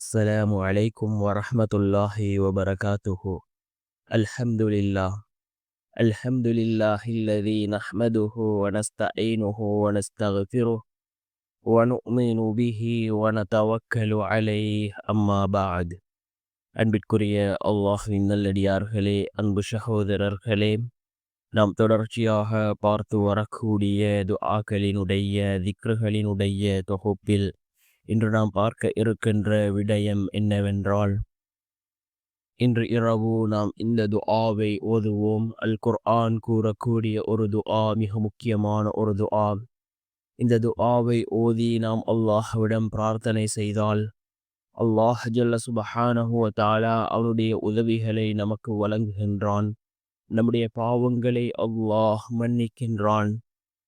السلام عليكم ورحمة الله وبركاته الحمد لله الحمد لله الذي نحمده ونستعينه ونستغفره ونؤمن به ونتوكل عليه أما بعد அன்பிற்குரிய அல்லாஹின் நல்லடியார்களே அன்பு சகோதரர்களே நாம் தொடர்ச்சியாக பார்த்து வரக்கூடிய துஆக்களினுடைய திக்ருகளினுடைய தொகுப்பில் இன்று நாம் பார்க்க இருக்கின்ற விடயம் என்னவென்றால் இன்று இரவு நாம் இந்த துஆவை ஓதுவோம். அல் குர்ஆன் கூறக்கூடிய ஒரு துஆ மிக முக்கியமான ஒரு துஆ. இந்த துஆவை ஓதி நாம் அல்லாஹ்விடம் பிரார்த்தனை செய்தால் அல்லாஹ் ஜல்ல சுபஹானஹுவ தாலா அவருடைய உதவிகளை நமக்கு வழங்குகின்றான். நம்முடைய பாவங்களை அல்லாஹ் மன்னிக்கின்றான்.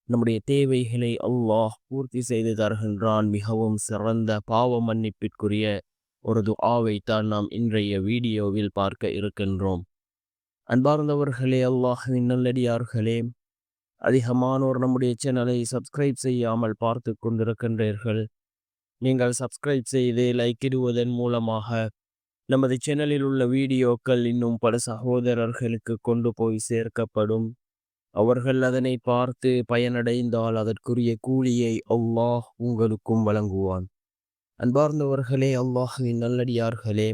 நம்முடைய தேவைகளை அல்லாஹ் பூர்த்தி செய்து தருகின்றான். மிகவும் சிறந்த பாவ மன்னிப்பிற்குரிய ஒரு துஆவைத்தான் நாம் இன்றைய வீடியோவில் பார்க்க இருக்கின்றோம். அன்பார்ந்தவர்களே அல்லாஹின் நல்லடியார்களே அதிகமானோர் நம்முடைய சேனலை சப்ஸ்கிரைப் செய்யாமல் பார்த்து கொண்டிருக்கின்றீர்கள். நீங்கள் சப்ஸ்கிரைப் செய்து லைக் இடுவதன் மூலமாக நமது சேனலில் உள்ள வீடியோக்கள் இன்னும் பல சகோதரர்களுக்கு கொண்டு போய் சேர்க்கப்படும். அவர்கள் அதனை பார்த்து பயனடைந்தால் அதற்குரிய கூலியை அல்லாஹ் உங்களுக்கும் வழங்குவான். அன்பார்ந்தவர்களே அல்லாஹின் நல்லடியார்களே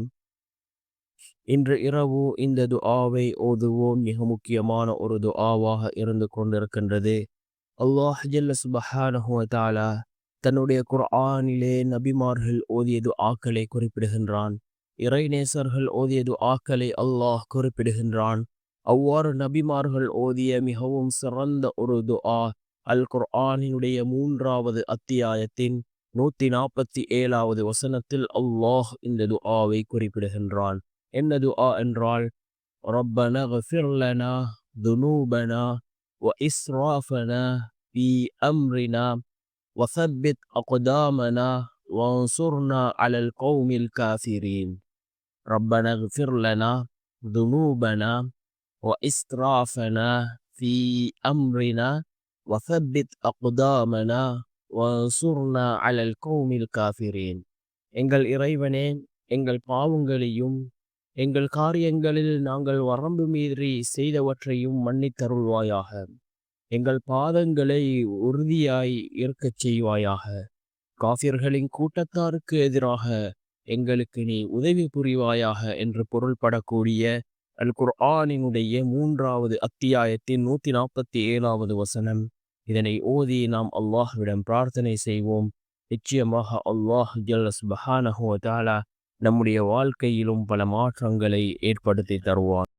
இன்று இரவு இந்த துஆவை ஓதுவோம். மிக முக்கியமான ஒரு துஆவாக இருந்து கொண்டிருக்கின்றது. அல்லாஹ் ஜல்ல தன்னுடைய குர்ஆனிலே நபிமார்கள் ஓதியது ஆக்களை குறிப்பிடுகின்றான். இறைநேசர்கள் ஓதியது ஆக்களை அல்லாஹ் குறிப்பிடுகின்றான். அவ்வாறு நபிமார்கள் ஓதிய மிகவும் சிறந்த ஒரு துஆ அல் குர்ஆனினுடைய மூன்றாவது அத்தியாயத்தின் நூத்தி நாற்பத்தி ஏழாவது வசனத்தில் அல்லாஹ் இந்த துஆவை குறிப்பிடுகின்றான் என்ன துஆ என்றால் ربنا اغفر لنا ذنوبنا وإسرافنا في أمرنا وثبت أقدامنا وانصرنا على القوم الكافرين ربنا اغفر لنا ذنوبنا وإسرافنا في أمرنا وثبت أقدامنا وانصرنا على القوم الكافرين எங்கள் இறைவனே எங்கள் பாவங்களையும் எங்கள் காரியங்களில் நாங்கள் வரம்பு மீறி செய்தவற்றையும் மன்னித்தருள்வாயாக எங்கள் பாதங்களை உறுதியாய் இருக்கச் செய்வாயாக காஃபியர்களின் கூட்டத்தாருக்கு எதிராக எங்களுக்கு நீ உதவி புரிவாயாக என்று பொருள்படக்கூடிய அல் குர்ஆனினுடைய மூன்றாவது அத்தியாயத்தின் நூத்தி நாற்பத்தி ஏழாவது வசனம். இதனை ஓதி நாம் அல்லாஹ்விடம் பிரார்த்தனை செய்வோம். நிச்சயமாக அல்லாஹ் ஜல்லஸ் பஹானஹோ தாலா நம்முடைய வாழ்க்கையிலும் பல மாற்றங்களை ஏற்படுத்தி தருவார்